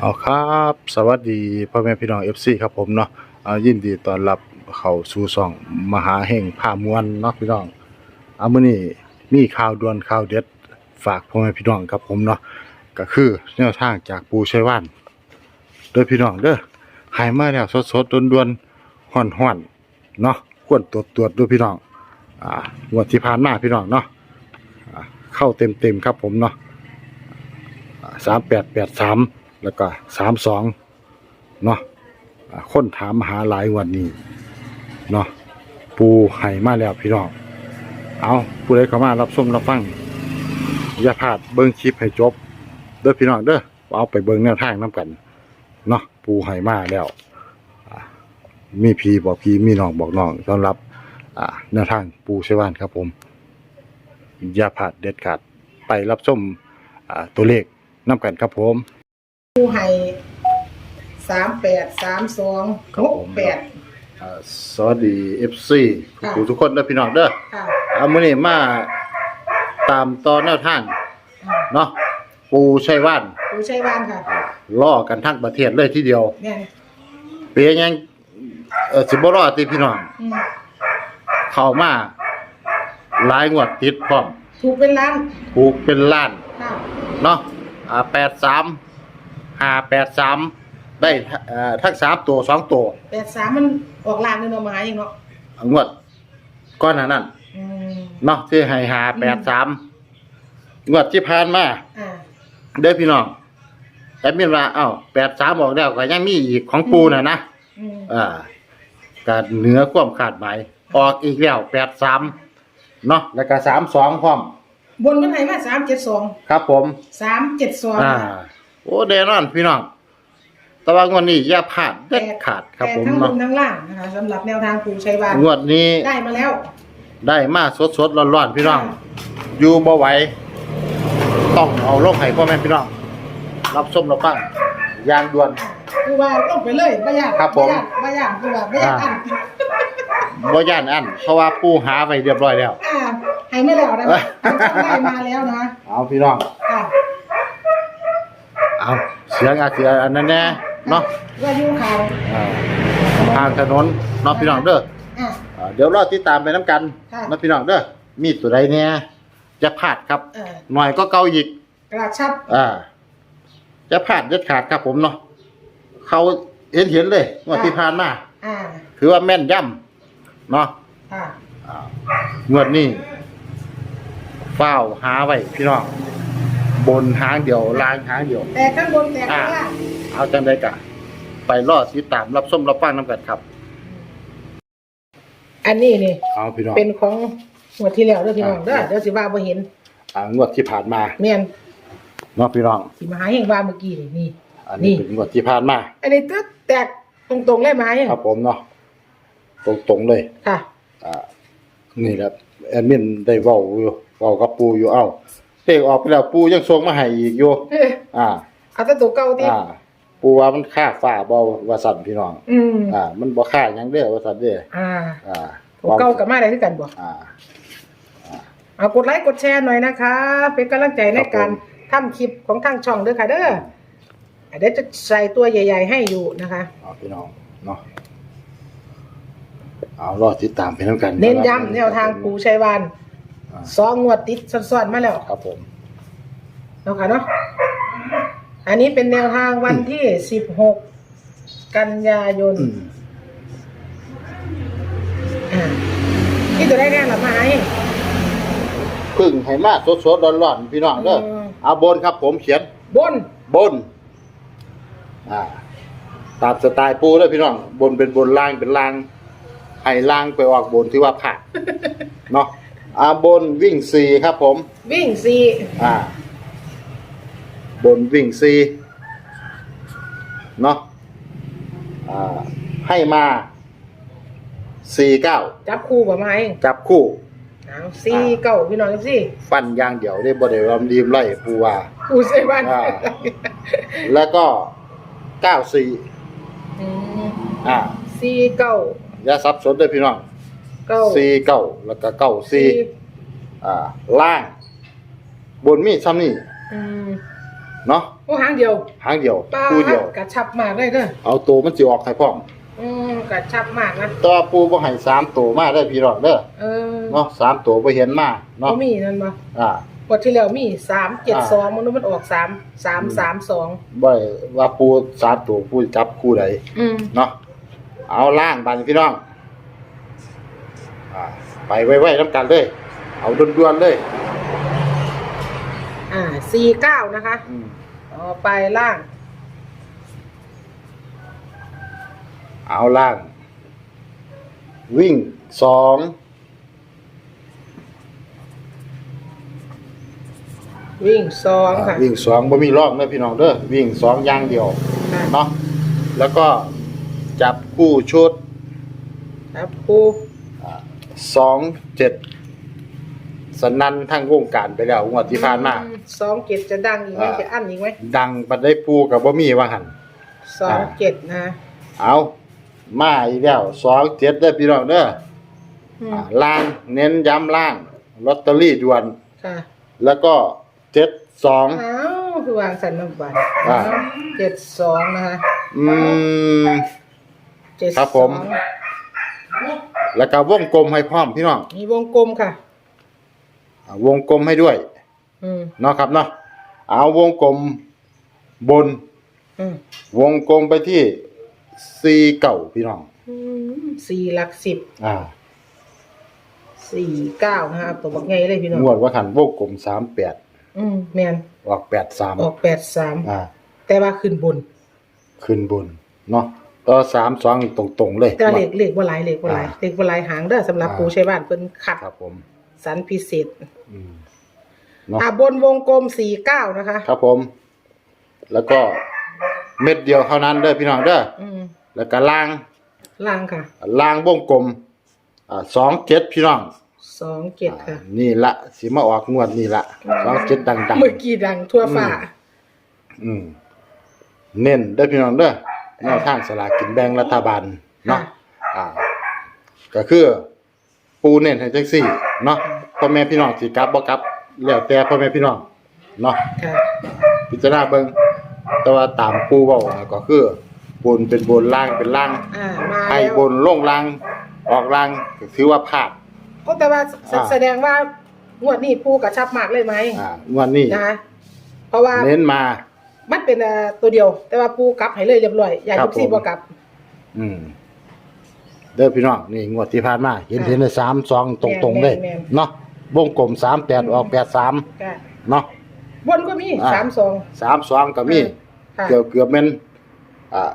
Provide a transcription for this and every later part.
เอาครับ สวัสดีพ่อแม่พี่น้อง FC ครับผมเนาะอ่ายินดีต้อนรับเข้าสู่ช่องมหาแห่งผ้ามวลเนาะพี่น้องเอามื้อนี้มีข่าวด่วนข่าวเด็ดฝากพ่อแม่พี่น้องครับผมเนาะก็คือแนวทางจากปูชัยว่านเด้อพี่น้องเด้อหายมาแล้วสดๆด่วนๆฮ้อนๆเนาะควรตรวจตรวจด้วยพี่น้องอ่างวดที่ผ่านมาพี่น้องเนาะอ่าเข้าเต็มๆครับผมเนาะสามแปดแปดสาม แล้วก็สามสองเนาะคนถามหาหลายวันนี้เนาะปูไห่มาแล้วพี่น้องเอาผู้ใดเข้ามารับชมรับฟังอย่าพลาดเบิ้งคลิปให้จบ เด้อพี่น้องเด้อเอาไปเบิ้งแนวทางน้กันเนาะปูไห่มาแล้วมีพีบอกพีมีน้องบอกน้องต้อนรับอ่าแนวทางปูเชวานครับผมอย่าพลาดเด็ดขาดไปรับชมตัวเลขน้กันครับผม ผู้ให้สามแปดสามสองครับหกผม แปด อ่าสวัสดี FC ทุกผู้ทุกคนเด้อพี่น้องเด้อค่ะ เอามื้อนี้มาตามตอนแนวทางอ่า เนาะปูชัยว่านผู้ใช้บ้านค่ะล่อกันทั้งประเทศเลยทีเดียว เนี่ยเป็นยังเออสิบ่รอดติพี่น้อง อืมเข้ามาหลายงวดติดพร้อมถูกเป็นล้านถูกเป็นล้านค่ะเนาะอ่า 83 583ได้เอ่อทั้งสามตัวสองตัวแปดสามมันออกล้านนึงเนาะมาหาเองเนาะงวดก้อนหนานั้นอืมเนาะที่ให้หาแปดสามงวดที่ผ่านมา อ่าเด้อพี่น้องแต่มีว่าเอ้าแปดสามบอกแล้วก็ยังมีอีกของปูน่ะนะอืมอ่าการเหนือความคาดหมายออกอีกแล้วแปดสามเนาะแล้วก็สามสองพร้อมบนมันให้มาสามเจ็ดสองครับผม สามเจ็ดสองอ่า โอ้เดนอนพี่น้อง แต่ว่างวดนี้อย่าพลาดเด็ดขาดครับผมทั้งบเนาะนทั้งล่างนะคะสำหรับแนวทางผู้ใช้บ้านงวดนี้ได้มาแล้วได้มาสดสดๆร้อนๆพี่น้อง อยู่บ่ไหวต้องเอาลงให้พ่อแม่พี่น้อง รับชมรับฟังอย่างด่วน คือว่าลงไปเลยบ่ยากครับผมบ่ยากคือว่าบ่ยากอันบ่ย่านอันเพราะว่าผู้หาไว้เรียบร้อยแล้ว อ่าให้ไม่แล้วได้ไหมได้มาแล้วนะเอาพี่น้อง ค่ะ เอาเสียงอาจจะอันนั้นแน่เนาะว่าอยู่ข่าวอ่าทางถนนเนาะพี่น้องเด้ออะ อ่าเดี๋ยวรอติดตามไปน้ำกันค่ะ เนาะพี่น้องเด้อมีตัวใดเนี่ยจะพลาดครับ เออหน่อยก็เกาอีก กระชับอ่า จะพลาดเด็ดขาดครับผมเนาะเขาเห็นเห็นเลยงว่าที่ผ่านมาอ่าถือว่าแม่นย่ำเนาะค่ะงวดนี้เฝ้าวหาไว้พี่น้อง บนหางเดียวลางหางเดียว แต่ข้างบนแต่ข้างล่างเอาจังไดกะ ไปรอดติดตามรับส้มรับฟังน้ำกันครับ อันนี้นี่ เอาพี่น้อง เป็นของงวดที่แล้วเด้อพี่น้องเด้ออ่าเดี๋ยวสิว่าบ่เห็นอ่างวดที่ผ่านมาแม่นเนาะพี่น้องสิมาหาเฮงว่าเมื่อกี้นี่นี่ อันนี้นี่ เป็นงวดที่ผ่านมา อันนี้ตึ๊ดแตกตรงๆเลยมาหาเฮงครับผมเนาะตรงๆเลย ค่ะ อ่า นี่แหละแอดมินได้เว้าอยู่เว้ากับปูอยู่เอ้า เตกออกไปแล้วปูยังส่งมาให้อีกอยู่เอ้ยอ่า เอาแต่ตัวเก่าติอ่า ปูว่ามันค่าฝ้าบ่ว่าสั่นพี่น้อง อืมอ่า มันบ่ค่าหยังเด้อว่าสั่นเด้ออ่าอ่าตัวเก่ากับมาได้คือกันบ่อ่า เอากดไลค์กดแชร์หน่อยนะคะ เป็นกำลังใจในการทำคลิปของทางช่องเด้อค่ะเด้อเดี๋ยวจะใส่ตัวใหญ่ ๆ ให้อยู่นะคะ เอาพี่น้องเนาะเอารอติดตามไปน้ำกันเน้นย้ำแนวทางปูชัยวานอ่า สองงวดติดซ้อนๆมาแล้วครับผม เนาะค่ะเนาะอันนี้เป็นแนวทางวันที่สิบหกกันยายนอืมอ่าที่ตัวได้แน่หลับมาให้พึ่งให้มาสดๆร้อนๆพี่น้องเด้ออม เอาบนครับผมเขียนบนบน อ่า ตามสไตล์ปูเลยพี่น้อง บนเป็นบนล่างเป็นล่าง ให้ล่างไปออกบนที่ว่าผ่าเนาะ อ่าบนวิ่งสี่ครับผม วิ่งสี่อ่า บนวิ่งสี่เนาะอ่าให้มาสี่เก้าจับคู่กับมาให้จับคู่เอาสี่เก้าพี่น้องสี่ฟันอย่างเดียวได้บ่ได้รำดีมไล่ปูว่าคู่ใส่บ้านอ่าแล้วก็เก้าสี่อืมอ่าสี่เก้าอย่าสับสนเด้วยพี่น้อง เก้าสี่เก้าแล้วก็เก้าสี่อ่าล่าง บนมีซ้ำนี่อืมเนาะโอ้หางเดียวหางเดียวป้าคู่เดียว กระชับมากเลยเด้อเอาตัวมันสิออกให้พร้อมอืมกระชับมากนะแตัวาปูบ่ให้สามตัวมาได้อพี่น้องเด้อเออเนาะสามตัวบ่เห็นมาเนาะบ่มีนั่นบ่อ่างวดที่แล้วมีสามเจ็ดสองมันมันออกสามสามสามสองบ่ได้ว่าปูสามตัวปูจับคู่ใดอืม เนาะเอาล่างบานพี่น้อง อ่าไปไว้ๆน้ำกันเลย เอาด่วนๆเลยอ่าสี่เก้านะคะอืมต่อไปล่าง เอาล่าง วิ่งสองวิ่งสองค่ะวิ่งสองบ่มีรอบนะพี่น้องเด้อวิ่งสองอย่างเดียวค่ะเนาะแล้วก็จับคู่ชุดครับครู สองเจ็ดสนันทั้งวงการไปแล้วงวดที่ผ่านมาอืสองเจ็ดจะดังอีกไหมอ่าจะอั้นอีกไหมดังปัดได้ปูกับบ่มีว่าหันสองเจ็ดนะ เอามาอีกแล้วสองเจ็ดเด้อพี่น้องเด้ออืมอ่าล่างเน้นย้ำล่างลอตเตอรี่ด่วนค่ะแล้วก็เจ็ดสองอ้าวคือวางสันน้ำบัตรอ่าเจ็ดสองนะคะอืมเจ็ดครับผมสอง แล้วก็วงกลมให้พร้อมพี่น้องมีวงกลมค่ะ อ่าวงกลมให้ด้วยอืมเนาะครับเนาะเอาวงกลมบน อืมวงกลมไปที่สี่เก่าพี่น้อง อืมสี่หลักสิบอ่าสี่เก้านะคะตัวบักไงเลยพี่น้องงวดว่าขันวงกลมสามแปดอืมแมนออกแปดสามออกแปดสามอ่า แต่ว่าขึ้นบน ขึ้นบนเนาะ ต่อสามสองตรงๆเลย แต่ว่าเลขเลขว่าหลายเลขว่าหลายอ่าเลขว่าหลายหางเด้อสำหรับอ่า ปูใช้บ้านเพิ่นขัดครับผมสันพิเศษอืม เนาะ อ่าบนวงกลมสี่เก้านะคะ ครับผม แล้วก็เม็ดเดียวเท่านั้นเด้อพี่น้องเด้ออืมแล้วก็ล่างล่างค่ะล่างวงกลมอ่าสองเจ็ดพี่น้องสองเจ็ดค่ะ อ่านี่ละสิมาออกงวดนี่ละสองเจ็ดดังเมื่อกี้ดังทั่วฟ้าๆอืมเน้นเด้อพี่น้องเด้อ แนวทางสลากกินแบ่งรัฐบาลเนาะอ่า ก็คือปูเน้นให้จังซี่เนาะพ่อแม่พี่น้องสิกลับบ่กลับแล้วแต่พ่อแม่พี่น้องเนาะค่ะพิจารณาเบิ่งแต่ว่าตามปูเว้าน่ะก็คือบนเป็นบนล่างเป็นล่างอ่ามาให้แล้วบนลงล่าง ออกล่างก็ถือว่าพลาด ก็แต่ว่าแสอ่า แสดงว่างวดนี้ปูกระชับมากเลยไหมอ่างวดนี้นะคะเพราะว่าเน้นมา มันเป็นอ่าตัวเดียว แต่ว่าปูกลับให้เลยเรียบร้อยอย่าครัทุบกซี่ผม บ่กลับ อืมเด้อพี่น้องนี่งวดที่ผ่านมาเห็นอ่าเห็นเลย3 2ตรงๆเลยแม่น เนาะวงกลม38ออก83ค่ะเนาะ บนก็มีอ่า สามสอง32ก็มี ค่ะเกือบเกือบแม่นอ่า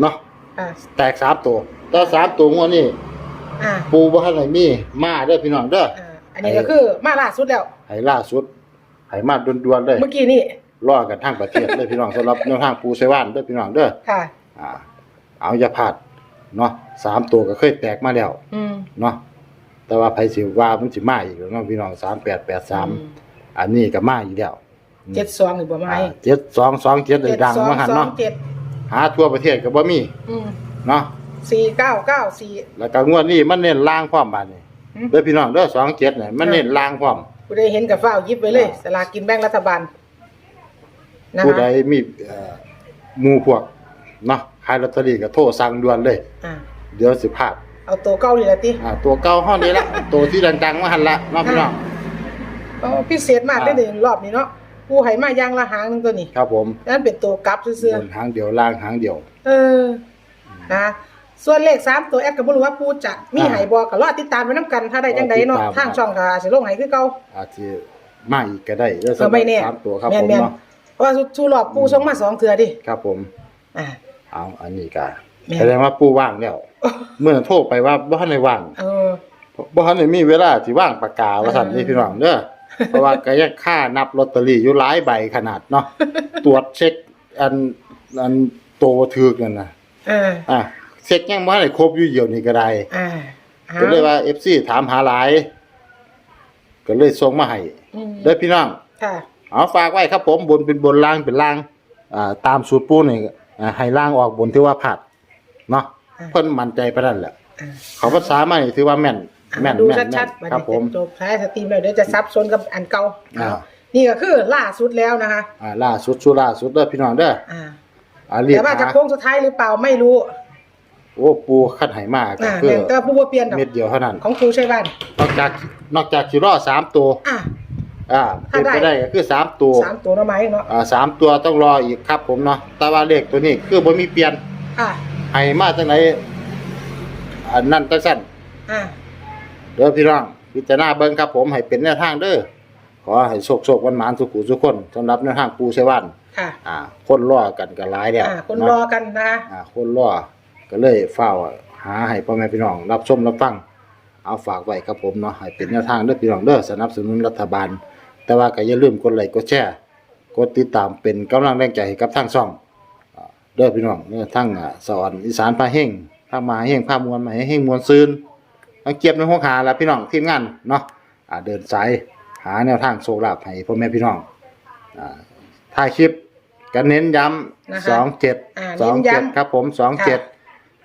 เนาะค่ะแตกสามตัวแต่สามตัวงวดนี้อ่าปูบ่ทันได้มีมาเด้อพี่น้องเด้อ อ่าอันนี้ก็คือมาล่าสุดแล้วให้ล่าสุดให้มาด่วนๆเลย เมื่อกี้นี่ รอกันทั้งประเทศเด้อพี่น้องสำหรับแนวทางปูไซว่านเด้อพี่น้องเด้อค่ะ อ่า เอาอย่าพลาดเนาะสามตัวก็เคยแตกมาแล้วอืมเนาะแต่ว่าไผสิว่ามันสิมาอีกแล้วเนาะพี่น้อง3883อันนี้ก็มาอีกแล้วเจ็ดสองหรือบ่ไม่อ่า7227ได้ดังมาหั่นสอเนาะงเจ็ดหาทั่วประเทศก็บ่มีอืมเนาะสี่เก้าเก้าสี่แล้วก็งวดนี้มันเน้นล่างพร้อมบัดนี้อืมเด้อพี่น้องเด้อ27เนี่ยมันเน้นล่างพร้อมผู้ใดเห็นกับฟ้าวหยิบไปเลยอ่าสลากกินแบ่งรัฐบาล นะผู้ใดคะมีเอ่อหมู่พวกเนาะขายลอตเตอรี่ก็โทรสั่งด่วนเลย อ่าเดี๋ยวสิพลาดเอาตัวเก้านี่ละติอ่าตัวเก่าห้อนี้ละ ตัวที่ดังๆมาหันละเนาะพี่น้อง เอาพิเศษมากอ่าได้หนึ่งรอบนี้เนาะกูให้มาอย่างละหางหนึงตัวนี้ครับผมนั่นเป็นตัวกลับซื่อบนหางเดียวล่างหางเดียว ๆเออนะส่วนเลขสามตัวแอดก็บ่รู้ว่าปูจะมีอ่าให้บ่ก็รอติดตามไปนํกันถ้าได้จังใดเนาะรอติดตาม ทางช่องก็อาจสิลงให้คือเก่า อาจจะมาอีกก็ได้แล้วเออไม่แน่สามตัวครับแม่ผนมแม่นเนาะ เพราะว่าชูรอบปูส่งมาสองเทื่อดิครับผม อ่า เอาอันนี้ก็แม่นแสดงว่าปู่ว่างแล้วเมื่อโทรไปว่าบ่ทันได้ว่างเออ บ่ทันได้มีเวลาสิว่างปากกาว่าซั่นเออ นี่พี่น้องเด้อเพราะว่าก็ยังค่านับลอตเตอรี่อยู่หลายใบขนาดเนาะตรวจเช็คอันอันโตถึกนั่นน่ะเอออะเช็คยังบ่ได้ครบอยู่เดียวนี่ก็ได้ อ่าก็เลยว่า FC ถามหาหลาย ก็เลยส่งมาให้อืมเด้อพี่น้อง ค่ะ เอาฝากไว้ครับผมบนเป็นบนล่างเป็นล่างอ่าตามสูตรปูนี่อ่าให้ล่างออกบนที่ว่าผัดเนาะอ่าเพิ่นมั่นใจปานนั้นแหละอ่าเขาภาษามานี่ถือว่าแม่นแม่นดูแม่นชัดๆแม่นบัดครับนี้ผม จบท้ายสตรีมแล้วเดี๋ยวจะซับซ้อนกับอันเก่าอ่า นี่ก็คือล่าสุดแล้วนะคะ อ่าล่าสุดสุดล่าสุดเด้อพี่น้องเด้ออ่า อ่าเรียกแต่ว่าจะหาโค้งสุดท้ายหรือเปล่าไม่รู้โอ้ปูคัดไหมากก็อ่าคือเนี่ยแต่ผู้บ่เปลี่ยนดอกเม็ดเดียวเท่านั้น ของครูใช่บ้านนอกจากนอกจากสิรอสามตัว อะ อ่าเป็นถ้าไปได้ได้ก็คือสามตัวสามตัวเนาะไหมเนาะอ่าสามตัวต้องรออีกครับผมเนาะแต่ว่าเลขตัวนี้คือบ่มีเปลี่ยนค่ะให้มาจังไหนอันนั้นจังซั่นอ่าเด้อพี่น้องพิจารณาเบิ่งครับผมให้เป็นแนวทางเด้อขอให้โชคๆวันหมานสุขุทุกคนสำหรับแนวทางปูไชวันค่ะอ่า คนรอกันก็หลายแล้วอ่าคนเนาะรอกันนะคะอ่า คนรอก็เลยเฝ้าหาให้พ่อแม่พี่น้อง รับชมรับฟังเอาฝากไว้ครับผมเนาะให้เป็นแนวทางเด้อพี่น้องเด้อสนับสนุนรัฐบาล แต่ว่าก็อย่าลืมกดไลค์กดแชร์กดติดตามเป็นกำลังแรงใจให้กับทางช่องอ่าเด้อพี่น้องเด้อทั้งอ่าสอนอีสานพาเฮงทางมหาเฮงพามวลมหาเฮงมวลซืนทั้งเก็บในหัวขาและพี่น้องทีมงานเนาะอ่าเดินสายหาแนวทางโชคลาภให้พ่อแม่พี่น้องอ่าถ่ายคลิปกันเน้นย้นะคะำสองเจ็ดอ่าสองเน้นย้ำเจ็ดครับผมสองเจ็ด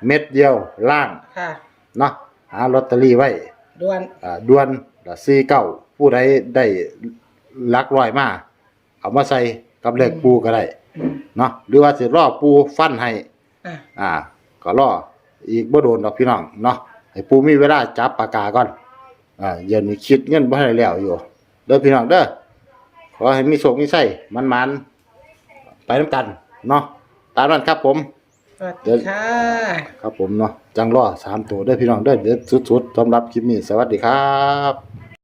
เม็ดเดียวล่างค่ะเนาะหาลอตเตอรี่ไว้ ด่วน อ่าด่วนซีเก้าผู้ใดได้ ลักร้อยมาเอามาใส่กับเลขปูก็ได้อืมเนาะหรือว่าสิรอปูฟันให้อะ อ่า ก็รออีกบ่โดนดอกพี่น้องเนาะให้ปูมีเวลาจับปากกาก่อนอ่าเดี๋ยวนี้คิดเงินบ่ได้แล้วอยู่เด้อพี่น้องเด้อขอให้มีโชคมีไส้มันๆไปน้ำกันเนาะตามนั้นครับผม สวัสดีค่ะ ครับผมเนาะจังรอสามตัวเด้อพี่น้องเด้อเดี๋ยวสุดๆสำหรับคลิปนี้สวัสดีครับ